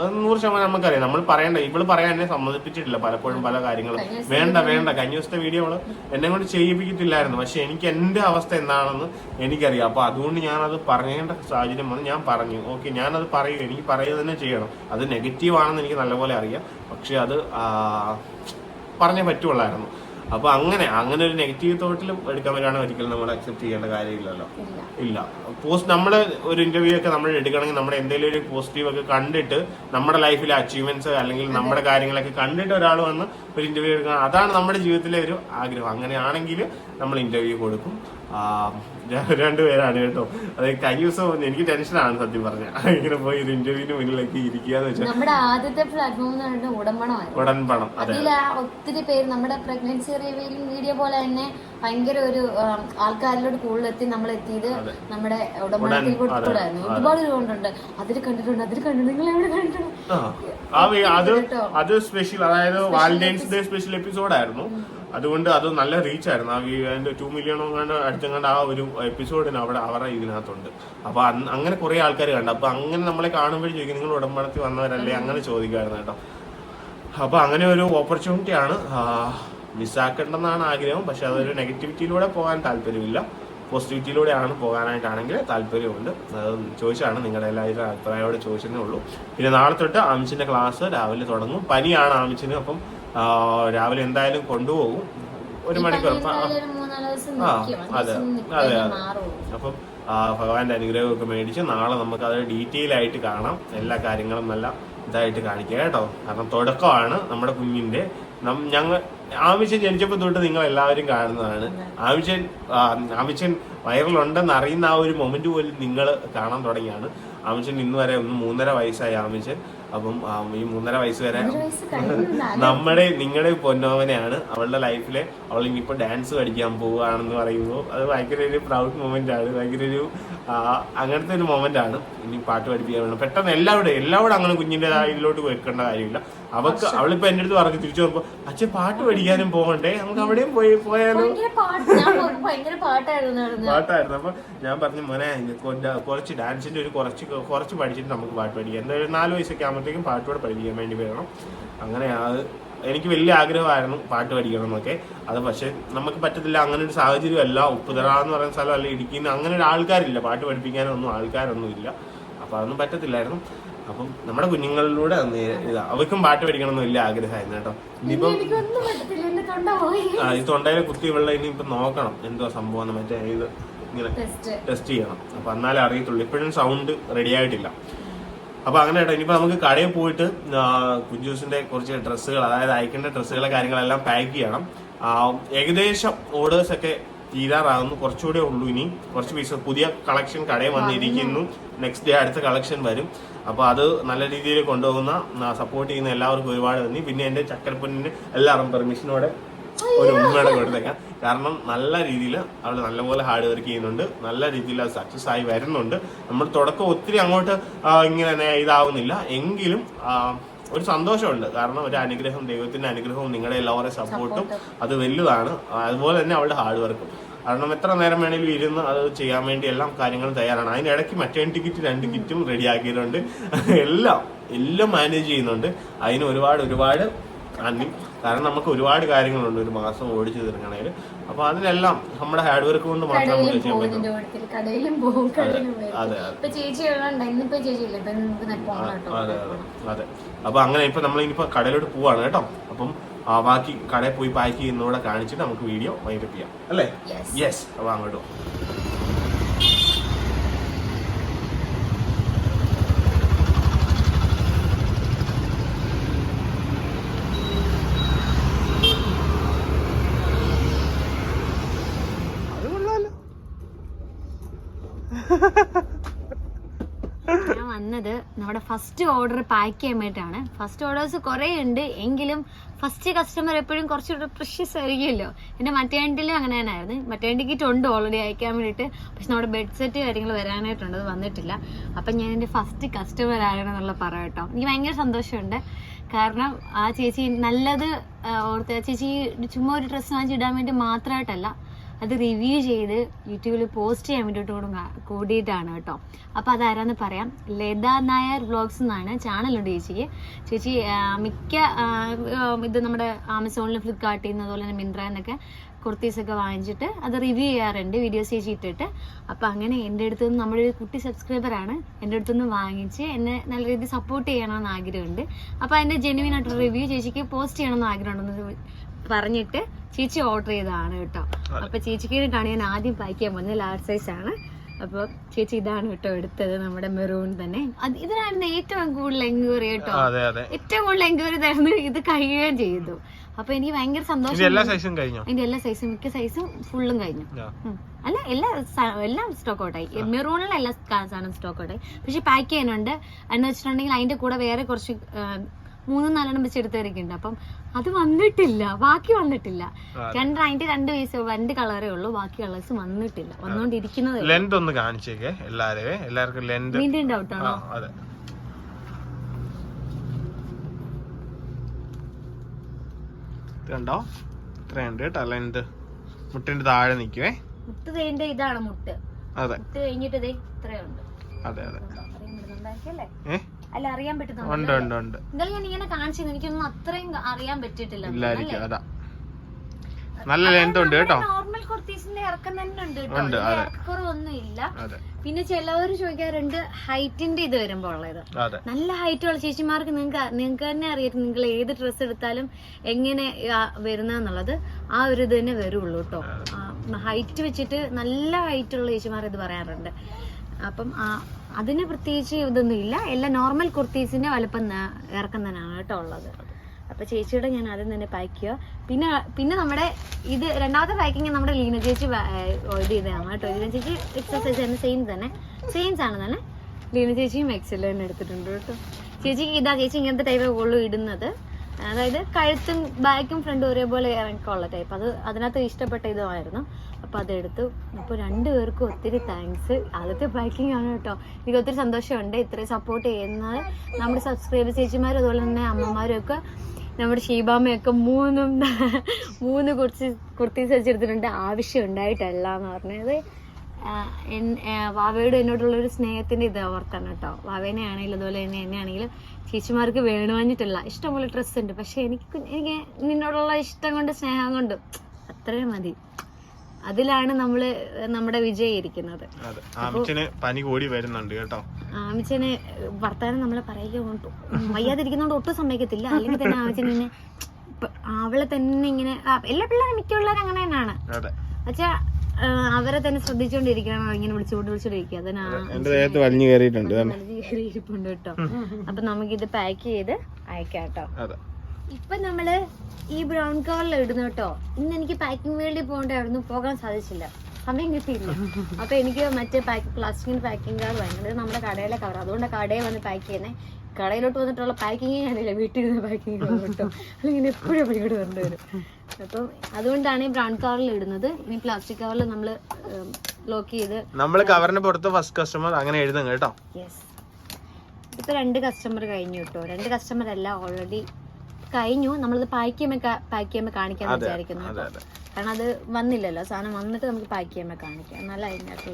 അത് നൂറ് ശതമാനം നമുക്കറിയാം. നമ്മൾ പറയേണ്ട ഇവൾ പറയാൻ എന്നെ സമ്മതിപ്പിച്ചിട്ടില്ല പലപ്പോഴും പല കാര്യങ്ങളും. വേണ്ട വേണ്ട. കഴിഞ്ഞ ദിവസത്തെ വീഡിയോ അവൾ എന്നെ കൊണ്ട് ചെയ്യിപ്പിക്കത്തില്ലായിരുന്നു. പക്ഷെ എനിക്ക് എന്റെ അവസ്ഥ എന്താണെന്ന് എനിക്കറിയാം. അപ്പൊ അതുകൊണ്ട് ഞാൻ അത് പറയേണ്ട സാഹചര്യം വന്ന് ഞാൻ പറഞ്ഞു. ഓക്കെ അത് പറയും. എനിക്ക് പറയുക തന്നെ ചെയ്യണം. അത് നെഗറ്റീവ് ആണെന്ന് എനിക്ക് നല്ലപോലെ അറിയാം. പക്ഷെ അത് പറഞ്ഞേ പറ്റുള്ളായിരുന്നു. അപ്പൊ അങ്ങനെ അങ്ങനെ ഒരു നെഗറ്റീവ് തോട്ടിലും എടുക്കാൻ പറ്റുകയാണെങ്കിൽ ഒരിക്കലും നമ്മൾ അക്സെപ്റ്റ് ചെയ്യേണ്ട കാര്യമില്ലല്ലോ. ഇല്ല. പോസ്റ്റ് നമ്മൾ ഒരു ഇന്റർവ്യൂ ഒക്കെ നമ്മൾ എടുക്കണമെങ്കിൽ നമ്മുടെ എന്തെങ്കിലും ഒരു പോസിറ്റീവ് ഒക്കെ കണ്ടിട്ട് നമ്മുടെ ലൈഫിലെ അച്ചീവ്മെന്റ്സ് അല്ലെങ്കിൽ നമ്മുടെ കാര്യങ്ങളൊക്കെ കണ്ടിട്ട് ഒരാൾ വന്ന് ഒരു ഇന്റർവ്യൂ എടുക്കണം. അതാണ് നമ്മുടെ ജീവിതത്തിലെ ഒരു ആഗ്രഹം. അങ്ങനെയാണെങ്കിൽ നമ്മൾ ഇന്റർവ്യൂ കൊടുക്കും. രണ്ടുപേരാണ് കേട്ടോ. അത് കഴിഞ്ഞ ദിവസം എനിക്ക് ടെൻഷനാണ് സത്യം പറഞ്ഞ. ഇങ്ങനെ പോയി ഒരു ഇന്റർവ്യൂവിന് മുന്നിലേക്ക് ഇരിക്കുക നമ്മുടെ ആദ്യത്തെ പ്ലാറ്റ്ഫോം എന്ന് പറയുന്നത് ഉടമ്പണമായിരുന്നു. ഉടൻപണം അതെ. അതിൽ ഒത്തിരി പേര് നമ്മുടെ പ്രഗ്നൻസി റിവീലിംഗ് വീഡിയോ പോലെ തന്നെ ഭയങ്കര ഒരു ആൾക്കാരിലോട് കൂടുതലെത്തി നമ്മൾ എത്തിയത് നമ്മുടെ ഉടമ്പണത്തിൽ ഒരുപാട് രൂപമുണ്ട് അതിൽ കണ്ടിട്ടുണ്ട് അതിൽ കണ്ടിട്ടുണ്ട് നിങ്ങൾ എവിടെ കണ്ടിട്ടുണ്ട്? ആ. ആ വി- അത് അത് സ്പെഷ്യൽ അതായത് വാലന്റൈൻസ് ഡേ സ്പെഷ്യൽ എപ്പിസോഡായിരുന്നു അതുകൊണ്ട് അത് നല്ല റീച്ച് ആയിരുന്നു. ആ അതിന്റെ ടു മില്യണോ കണ്ട് അടുത്തങ്ങാണ്ട് ആ ഒരു എപ്പിസോഡിന് അവിടെ അവരുടെ ഇതിനകത്തുണ്ട്. അപ്പൊ അങ്ങനെ കുറെ ആൾക്കാർ കണ്ടു. അപ്പൊ അങ്ങനെ നമ്മളെ കാണുമ്പോൾ ചോദിക്കും നിങ്ങൾ ഉടമ്പടത്തിൽ വന്നവരല്ലേ? അങ്ങനെ ചോദിക്കുമായിരുന്നു കേട്ടോ. അപ്പൊ അങ്ങനെ ഒരു ഓപ്പർച്യൂണിറ്റി ആണ്. മിസ്സാക്കണ്ടെന്നാണ് ആഗ്രഹം. പക്ഷെ അതൊരു നെഗറ്റിവിറ്റിയിലൂടെ പോകാൻ താല്പര്യമില്ല. പോസിറ്റിവിറ്റിയിലൂടെയാണ് പോകാനായിട്ടാണെങ്കിൽ താല്പര്യമുണ്ട്. അത് ചോദിച്ചാണ് നിങ്ങളുടെ എല്ലാവരും അഭിപ്രായോട് ചോദിച്ചതേ ഉള്ളൂ. പിന്നെ നാളെ തൊട്ട് ആമിച്ചിന്റെ ക്ലാസ് രാവിലെ തുടങ്ങും. പനിയാണ് ആമിച്ചിന് അപ്പം രാവിലെ എന്തായാലും കൊണ്ടുപോകും. ഒരു മണിക്കൂർ. ആ. അതെ, അതെ, അതെ. അപ്പം ഭഗവാന്റെ അനുഗ്രഹമൊക്കെ മേടിച്ച് നാളെ നമുക്ക് അത് ഡീറ്റെയിൽ ആയിട്ട് കാണാം. എല്ലാ കാര്യങ്ങളും നല്ല ഇതായിട്ട് കാണിക്കുക കേട്ടോ. കാരണം തുടക്കമാണ് നമ്മുടെ കുഞ്ഞിന്റെ. ഞങ്ങൾ ആമിഷൻ ജനിച്ചപ്പോൾ തൊട്ട് നിങ്ങൾ എല്ലാവരും കാണുന്നതാണ്. ആമിഷൻ ആമിഷൻ വയറിലുണ്ടെന്ന് വൈറലുണ്ടെന്ന് അറിയുന്ന ആ ഒരു മൊമെന്റ് പോലും നിങ്ങൾ കാണാൻ തുടങ്ങിയാണ്. ആമിഷൻ ഇന്ന് വരെ ഒന്ന് മൂന്നര വയസ്സായി ആമിച്ചൻ അപ്പം ഈ മൂന്നര വയസ്സ് വരെ നമ്മുടെ നിങ്ങളുടെ പൊന്നോവനെയാണ്. അവളുടെ ലൈഫിൽ അവൾ ഇനിയിപ്പോ ഡാൻസ് പഠിക്കാൻ പോവുകയാണെന്ന് പറയുമ്പോൾ അത് ഭയങ്കര ഒരു പ്രൗഡ് മൊമെന്റ് ആണ്. ഭയങ്കര ഒരു അങ്ങനത്തെ ഒരു മൊമെന്റാണ് ആണ്. ഇനി പാട്ട് പഠിപ്പിക്കാൻ വേണം. പെട്ടെന്ന് എല്ലാവരും എല്ലാവരും അങ്ങനെ കുഞ്ഞിന്റെ ഇതിലോട്ട് വെക്കേണ്ട കാര്യമില്ല. അവൾക്ക് അവളിപ്പോ എന്റെ അടുത്ത് പറഞ്ഞു തിരിച്ചു വരുമ്പോ അച്ഛൻ പാട്ട് പഠിക്കാനും പോകണ്ടേ നമുക്ക് അവിടെയും പോയി പോയാലോ? പാട്ടായിരുന്നു അപ്പൊ ഞാൻ പറഞ്ഞു മോനെ കുറച്ച് ഡാൻസിന്റെ ഒരു കുറച്ച് കുറച്ച് പഠിച്ചിട്ട് നമുക്ക് പാട്ട് പഠിക്കാം. എന്തായാലും നാല് വയസ്സൊക്കെ ആകുമ്പോഴത്തേക്കും പാട്ടുകൂടെ പഠിക്കാൻ വേണ്ടി വരണം. അങ്ങനെ അത് എനിക്ക് വലിയ ആഗ്രഹമായിരുന്നു പാട്ട് പഠിക്കണം എന്നൊക്കെ അത് പക്ഷേ നമുക്ക് പറ്റത്തില്ല. അങ്ങനെ ഒരു സാഹചര്യമല്ല. ഉപ്പുതറ എന്ന് പറയുന്ന സ്ഥലം അല്ല ഇടുക്കിന്ന് അങ്ങനെ ഒരു ആൾക്കാരില്ല. പാട്ട് പഠിപ്പിക്കാനൊന്നും ആൾക്കാരൊന്നും ഇല്ല അപ്പൊ അതൊന്നും പറ്റത്തില്ലായിരുന്നു. അപ്പം നമ്മുടെ കുഞ്ഞുങ്ങളിലൂടെ അവർക്കും പാട്ട് പഠിക്കണം എന്ന് വലിയ ആഗ്രഹമായിരുന്നു കേട്ടോ. ഇനിയിപ്പം ആ, ഈ തൊണ്ടയിലെ കുത്തി വെള്ളം ഇനിയിപ്പം നോക്കണം. എന്തോ സംഭവം മറ്റേ ഇത് ഇങ്ങനെ ടെസ്റ്റ് ചെയ്യണം. അപ്പൊ എന്നാലേ അറിയത്തുള്ളൂ. ഇപ്പോഴും സൗണ്ട് റെഡി ആയിട്ടില്ല. അപ്പൊ അങ്ങനെ കേട്ടോ. ഇനിയിപ്പോ നമുക്ക് കടയിൽ പോയിട്ട് കുഞ്ചൂസിന്റെ കുറച്ച് ഡ്രസ്സുകൾ അതായത് അയക്കേണ്ട ഡ്രസ്സുകളെ കാര്യങ്ങളെല്ലാം പാക്ക് ചെയ്യണം. ഏകദേശം ഓർഡേഴ്സ് ഒക്കെ തീരാറാകുന്നു. കുറച്ചുകൂടെ ഉള്ളൂ ഇനി. കുറച്ച് പീസ് പുതിയ കളക്ഷൻ കടയിൽ വന്നിരിക്കുന്നു. നെക്സ്റ്റ് ഡേ അടുത്ത കളക്ഷൻ വരും. അപ്പൊ അത് നല്ല രീതിയിൽ കൊണ്ടുപോകുന്ന സപ്പോർട്ട് ചെയ്യുന്ന എല്ലാവർക്കും ഒരുപാട് നന്ദി. പിന്നെ എന്റെ ചക്കരപ്പൊന്നിന് എല്ലാവരും പെർമിഷനോടെ ഒരു ഉമ്മയുടെ കൊടുത്തേക്കാം കാരണം നല്ല രീതിയിൽ അവൾ നല്ലപോലെ ഹാർഡ് വർക്ക് ചെയ്യുന്നുണ്ട്. നല്ല രീതിയിൽ അത് സക്സസ് ആയി വരുന്നുണ്ട്. നമ്മൾ തുടക്കം ഒത്തിരി അങ്ങോട്ട് ഇങ്ങനെ ഇതാവുന്നില്ല. എങ്കിലും ഒരു സന്തോഷമുണ്ട്. കാരണം ഒരു അനുഗ്രഹം ദൈവത്തിന്റെ അനുഗ്രഹവും നിങ്ങളുടെ എല്ലാവരുടെ സപ്പോർട്ടും അത് വലുതാണ്. അതുപോലെ തന്നെ അവളുടെ ഹാർഡ് വർക്കും കാരണം എത്ര നേരം വേണേലും ഇരുന്ന് അത് ചെയ്യാൻ വേണ്ടി എല്ലാം കാര്യങ്ങളും തയ്യാറാണ്. അതിനിടയ്ക്ക് മറ്റേ ടിക്കറ്റ് രണ്ട് കിറ്റും റെഡി ആക്കിയിട്ടുണ്ട്. എല്ലാം എല്ലാം മാനേജ് ചെയ്യുന്നുണ്ട്. അതിന് ഒരുപാട് ഒരുപാട് നന്ദി. കാരണം നമുക്ക് ഒരുപാട് കാര്യങ്ങളുണ്ട് ഒരു മാസം ഓടിച്ചു തീർക്കണേൽ. അപ്പൊ അതിനെല്ലാം നമ്മുടെ ഹാർഡ് വർക്ക് കൊണ്ട് മാത്രം നമുക്ക് ചെയ്യാൻ പറ്റും അതെ അതെ അതെ. അപ്പൊ അങ്ങനെ ഇപ്പൊ നമ്മൾ ഇനിയിപ്പോ കടയിലോട്ട് പോവാണ് കേട്ടോ. അപ്പം ആ, ബാക്കി കടയിൽ പോയി പാക്ക് ചെയ്യുന്നതോടെ കാണിച്ചിട്ട് നമുക്ക് വീഡിയോ വൈകിട്ട് ചെയ്യാം. അല്ലേ? യെസ് അപ്പൊ അങ്ങോട്ട് പോ. അത് കൊള്ളാലോ ഞാൻ വന്നത് നമ്മുടെ ഫസ്റ്റ് ഓർഡർ പാക്ക് ചെയ്യാൻ വേണ്ടിയിട്ടാണ് ഫസ്റ്റ് ഓർഡേഴ്സ് കുറേ ഉണ്ട്. എങ്കിലും ഫസ്റ്റ് കസ്റ്റമർ എപ്പോഴും കുറച്ചുകൂടെ പ്രഷ്യസ് ആയിരിക്കുമല്ലോ. എന്റെ മറ്റേ വണ്ടിയിലും അങ്ങനെ തന്നെയായിരുന്നു. മറ്റേ വണ്ടിക്കിട്ട് ഉണ്ട് ഓൾറെഡി അയക്കാൻ വേണ്ടിയിട്ട്. പക്ഷെ നമ്മുടെ ബെഡ് സെറ്റ് കാര്യങ്ങൾ വരാനായിട്ടുണ്ട്. അത് വന്നിട്ടില്ല. അപ്പം ഞാൻ എന്റെ ഫസ്റ്റ് കസ്റ്റമർ ആകണമെന്നുള്ള പറയാം കേട്ടോ. എനിക്ക് ഭയങ്കര സന്തോഷമുണ്ട്. കാരണം ആ ചേച്ചി നല്ലത് ഓർത്ത് ചേച്ചി ചുമ്മാ ഒരു ഡ്രസ്സ് വാങ്ങിച്ചിടാൻ വേണ്ടി മാത്രമായിട്ടല്ല അത് റിവ്യൂ ചെയ്ത് യൂട്യൂബിൽ പോസ്റ്റ് ചെയ്യാൻ വേണ്ടിയിട്ട് കൂടെ കാ- കൂടിയിട്ടാണ് കേട്ടോ. അപ്പോൾ അതാരാന്ന് പറയാം. ലത നായർ വ്ളോഗ്സ് എന്നാണ് ചാനലുണ്ട് ചേച്ചിക്ക്. ചേച്ചി മിക്ക ഇത് നമ്മുടെ ആമസോണിൽ ഫ്ലിപ്കാർട്ടിൽ നിന്ന് അതുപോലെ തന്നെ മിന്ത്ര എന്നൊക്കെ കുർത്തീസൊക്കെ വാങ്ങിച്ചിട്ട് അത് റിവ്യൂ ചെയ്യാറുണ്ട് വീഡിയോസ് ചേച്ചി ഇട്ടിട്ട്. അപ്പോൾ അങ്ങനെ എന്റെ അടുത്ത് നിന്ന് നമ്മുടെ ഒരു കുട്ടി സബ്സ്ക്രൈബറാണ് എന്റെ അടുത്ത് നിന്ന് വാങ്ങിച്ച് എന്നെ നല്ല രീതിയിൽ സപ്പോർട്ട് ചെയ്യണമെന്ന് ആഗ്രഹമുണ്ട്. അപ്പോൾ അതിന്റെ ജെനുവിൻ ആയിട്ടുള്ള റിവ്യൂ ചേച്ചിക്ക് പോസ്റ്റ് ചെയ്യണമെന്ന് ആഗ്രഹമുണ്ടെന്ന് പറഞ്ഞിട്ട് ചേച്ചി ഓർഡർ ചെയ്തതാണ് കേട്ടോ. അപ്പൊ ചേച്ചിക്ക് വേണ്ടിയിട്ടാണ് ഞാൻ ആദ്യം പാക്ക് ചെയ്യാൻ പോകുന്നത്. ലാർജ് സൈസ് ആണ്. അപ്പൊ ചേച്ചി ഇതാണ് കേട്ടോ എടുത്തത് നമ്മുടെ മെറൂൺ തന്നെ. ഇതിനായിരുന്നു ഏറ്റവും കൂടുതൽ എൻക്വയറി കേട്ടോ. ഏറ്റവും കൂടുതൽ എൻക്വയറി തരുന്നത് ഇത് കഴിയുകയും ചെയ്തു. അപ്പൊ എനിക്ക് ഭയങ്കര സന്തോഷം. എന്റെ എല്ലാ സൈസും മിക്ക സൈസും ഫുള്ളും കഴിഞ്ഞു. അല്ല എല്ലാ എല്ലാം സ്റ്റോക്ക് ഔട്ടായി മെറൂണിലെ എല്ലാ സാധനം സ്റ്റോക്ക് ഔട്ടായി പക്ഷെ പാക്ക് ചെയ്യാനുണ്ട്. എന്ന് വെച്ചിട്ടുണ്ടെങ്കിൽ അതിന്റെ കൂടെ വേറെ കുറച്ച് മൂന്നും നാലെണ്ണം വെച്ച് എടുത്തവരൊക്കെയുണ്ട് അപ്പം അത് വന്നിട്ടില്ല. ബാക്കി വന്നിട്ടില്ല. രണ്ട് അതിന്റെ രണ്ട് പീസ് രണ്ട് കളറേ ഉള്ളൂ. ബാക്കി കളേഴ്സ് വന്നിട്ടില്ല. വന്നോണ്ടിരിക്കുന്നത് ഉള്ളൂ. ലെന്ത് ഒന്ന് കാണിച്ചേക്കേ എല്ലാരെയും. എല്ലാവർക്കും ലെന്ത് വീണ്ടും ഡൗട്ട് ആണോ? അതെ. കണ്ടോ? ഇത്രയുണ്ട് കേട്ടോ ലെന്ത് മുട്ടിന്റെ താഴെ നിൽക്കുവേ മുട്ട് ഇതാണ് മുട്ട്. അതെ. മുട്ട് കഴിഞ്ഞിട്ട് ഇതേ ഇത്രയുണ്ട് അതെ അതെ. അല്ല അറിയാൻ പറ്റുന്നുണ്ട്? ഉണ്ട് ഉണ്ട് ഉണ്ട്. എന്തായാലും ഞാൻ ഇങ്ങനെ എനിക്കൊന്നും അത്രയും അറിയാൻ പറ്റിയിട്ടില്ല. ഇല്ലായിരിക്കും അതാ. നല്ല ലെങ്ത് ഉണ്ട് കേട്ടോ. നോർമൽ കുർത്തീസിന്റെ ഇറക്കം തന്നെ ഉണ്ട് കേട്ടോ. ഇറക്കക്കുറവൊന്നും ഇല്ല പിന്നെ ചിലവർ ചോദിക്കാറുണ്ട് ഹൈറ്റിന്റെ ഇത് വരുമ്പോ ഉള്ളത്. നല്ല ഹൈറ്റ് ഉള്ള ചേച്ചിമാർക്ക് നിങ്ങൾക്ക് നിങ്ങൾക്ക് തന്നെ അറിയാം നിങ്ങൾ ഏത് ഡ്രസ്സ് എടുത്താലും എങ്ങനെ വരുന്നത് ആ ഒരു ഇത് തന്നെ വരുള്ളൂ കേട്ടോ. ഹൈറ്റ് വെച്ചിട്ട് നല്ല ഹൈറ്റ് ഉള്ള ചേച്ചിമാർ ഇത് പറയാറുണ്ട്. അപ്പം അതിന് പ്രത്യേകിച്ച് ഇതൊന്നും ഇല്ല. എല്ലാ നോർമൽ കുർത്തീസിന്റെ വലുപ്പം ഇറക്കുന്നതിനാണ് കേട്ടോ ഉള്ളത്. അപ്പൊ ചേച്ചിയുടെ ഞാൻ ആദ്യം തന്നെ പാക്ക് ചെയ്യുക പിന്നെ പിന്നെ നമ്മുടെ ഇത് രണ്ടാമത്തെ പാക്കിങ് നമ്മുടെ ലീന ചേച്ചി ഇത് ചെയ്തതാണ് കേട്ടോ. ലീന ചേച്ചി എക്സസൈസ് തന്നെ സെയിം തന്നെ. സെയിംസ് ആണ് തന്നെ. ലീന ചേച്ചിയും എക്സൽ തന്നെ എടുത്തിട്ടുണ്ട് കേട്ടോ. ചേച്ചിക്ക് ഇതാ ചേച്ചി ഇങ്ങനത്തെ ടൈപ്പ് ഉള്ളു ഇടുന്നത്. അതായത് കഴുത്തും ബാക്കും ഫ്രണ്ടും ഒരേപോലെ ഇറങ്ങിക്കുള്ള ടൈപ്പ് അത് അതിനകത്ത് ഇഷ്ടപ്പെട്ട ഇതുമായിരുന്നു. അപ്പൊ അതെടുത്തു. അപ്പോൾ രണ്ടുപേർക്കും ഒത്തിരി താങ്ക്സ് ആദ്യത്തെ പാക്കിംഗ് ആണ് കേട്ടോ. എനിക്ക് ഒത്തിരി സന്തോഷമുണ്ട് ഇത്രയും സപ്പോർട്ട് ചെയ്യുന്നത്. നമ്മുടെ സബ്സ്ക്രൈബർ ചേച്ചിമാരും അതുപോലെ തന്നെ അമ്മമാരും ഒക്കെ നമ്മുടെ ഷീബാമയൊക്കെ മൂന്നും മൂന്ന് കുർത്തി കുർത്തീസ് ആവശ്യം ഉണ്ടായിട്ടല്ല എന്ന് പറഞ്ഞത്. വാവയുടെ എൻ- ആ, വാവയോട് എന്നോടുള്ള ഒരു സ്നേഹത്തിന്റെ ഇത് ഓർത്താണ് കേട്ടോ. വാവേനെ ആണെങ്കിലും അതുപോലെ തന്നെ എന്നെ ആണെങ്കിലും ചേച്ചിമാർക്ക് വേണമെന്നിട്ടല്ല ഇഷ്ടംപോലെ ഡ്രസ്സ് ഉണ്ട് പക്ഷെ എനിക്ക് എനിക്ക് നിന്നോടുള്ള ഇഷ്ടം കൊണ്ട് സ്നേഹം കൊണ്ട് അത്രയും മതി. അതിലാണ് നമ്മൾ നമ്മുടെ വിജയം ഇരിക്കുന്നത്. പനി കൂടി വരുന്നുണ്ട് കേട്ടോ. ആമിച്ചന് വർത്താനം നമ്മളെ പറയുക കൊണ്ട് വയ്യാതിരിക്കുന്നതുകൊണ്ട് ഒട്ടും സമ്മതിക്കത്തില്ല. അല്ലെങ്കിൽ തന്നെ ആമിച്ചന് അവളെ തന്നെ ഇങ്ങനെ എല്ലാ പിള്ളേരും മിക്ക പിള്ളേരും അങ്ങനെ തന്നെയാണ്. അവരെ തന്നെ ശ്രദ്ധിച്ചുകൊണ്ടിരിക്കണം ഇങ്ങനെ വിളിച്ചുകൊണ്ട് വിളിച്ചോണ്ടിരിക്കുക അതിനാ എന്റെ ദേഹത്ത് വലിഞ്ഞു കയറിയിട്ടുണ്ട് കേട്ടോ. അപ്പൊ നമുക്കിത് പാക്ക് ചെയ്ത് അയക്കാം കേട്ടോ. ഇപ്പൊ നമ്മൾ ഈ ബ്രൗൺ കളറിൽ ഇടുന്നു കേട്ടോ. ഇന്ന് എനിക്ക് പാക്കിംഗ് വേണ്ടി പോകണ്ടായിരുന്നു പോകാൻ സാധിച്ചില്ല. സമയം കിട്ടിയില്ല. അപ്പൊ എനിക്ക് മറ്റേ പാക്ക് പ്ലാസ്റ്റിക്കിന്റെ പാക്കിംഗ് കവർ വേണം. നമ്മുടെ കടയിലെ കവർ അതുകൊണ്ട് കടയിൽ വന്ന് പാക്ക് ചെയ്യുന്നത് കടയിലോട്ട് വന്നിട്ടുള്ള പാക്കിങ് ഞാനില്ല വീട്ടിൽ നിന്ന് പാക്കിങ് കേട്ടോ. അല്ലെങ്കിൽ എപ്പോഴും ഇവിടെ വരേണ്ടി വരും. അപ്പം അതുകൊണ്ടാണ് ഈ ബ്രൗൺ കവറിൽ ഇടുന്നത്. ഇനി പ്ലാസ്റ്റിക് കവറിൽ നമ്മൾ ലോക്ക് ചെയ്ത് നമ്മൾ കവറിന് പുറത്ത് ഫസ്റ്റ് കസ്റ്റമർ അങ്ങനെ എഴുതും കേട്ടോ. യെസ് ഇപ്പൊ രണ്ട് കസ്റ്റമർ കഴിഞ്ഞു കേട്ടോ. രണ്ട് കസ്റ്റമർ അല്ല ഓൾറെഡി കഴിഞ്ഞു. നമ്മളത് പാക്ക് ചെയ്യുമ്പോൾ പാക്ക് ചെയ്യുമ്പോൾ കാണിക്കാന്ന് വിചാരിക്കുന്നു കാരണം അത് വന്നില്ലല്ലോ. സാധനം വന്നിട്ട് നമുക്ക് പാക്ക് ചെയ്യുമ്പോൾ കാണിക്കാം. നല്ല അതിനകത്ത്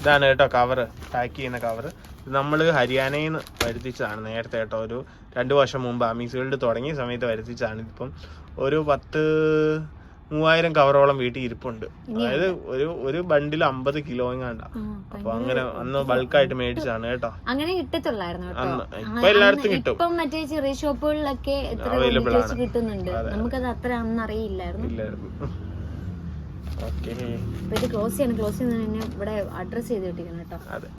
ഇതാണ് കേട്ടോ കവറ് പാക്ക് ചെയ്യുന്ന ഇത് നമ്മൾ ഹരിയാനയിൽ നിന്ന് വരുത്തിച്ചതാണ് നേരത്തെ കേട്ടോ. ഒരു രണ്ട് വർഷം മുമ്പ് അമീസ് വേൾഡ് തുടങ്ങിയ സമയത്ത് വരുത്തിച്ചതാണ് ഇപ്പം ഒരു പത്ത് മൂവായിരം കവറോളം വീട്ടിൽ ഇരിപ്പുണ്ട്. അതായത് ഒരു ഒരു ബണ്ടിൽ അമ്പത് കിലോ എങ്ങാണ്ട. അപ്പൊ അങ്ങനെ അന്ന് ബൾക്കായിട്ട് മേടിച്ചാണ് കേട്ടോ. അങ്ങനെ കിട്ടത്തുള്ളായിരുന്നു ഇപ്പൊ എല്ലായിടത്തും കിട്ടും. ഇപ്പം മറ്റേ ചെറിയ ഷോപ്പുകളിലൊക്കെ എത്ര ആണ്. കിട്ടുന്നുണ്ട്. നമുക്കത് അത്ര അന്ന് അറിയില്ലായിരുന്നു ക്ലോസ് ചെയ്യണം. ക്ലോസ് ചെയ്യുന്നതിന് ഇവിടെ അഡ്രസ് ചെയ്ത് കിട്ടിക്കണം കേട്ടോ. അതെ.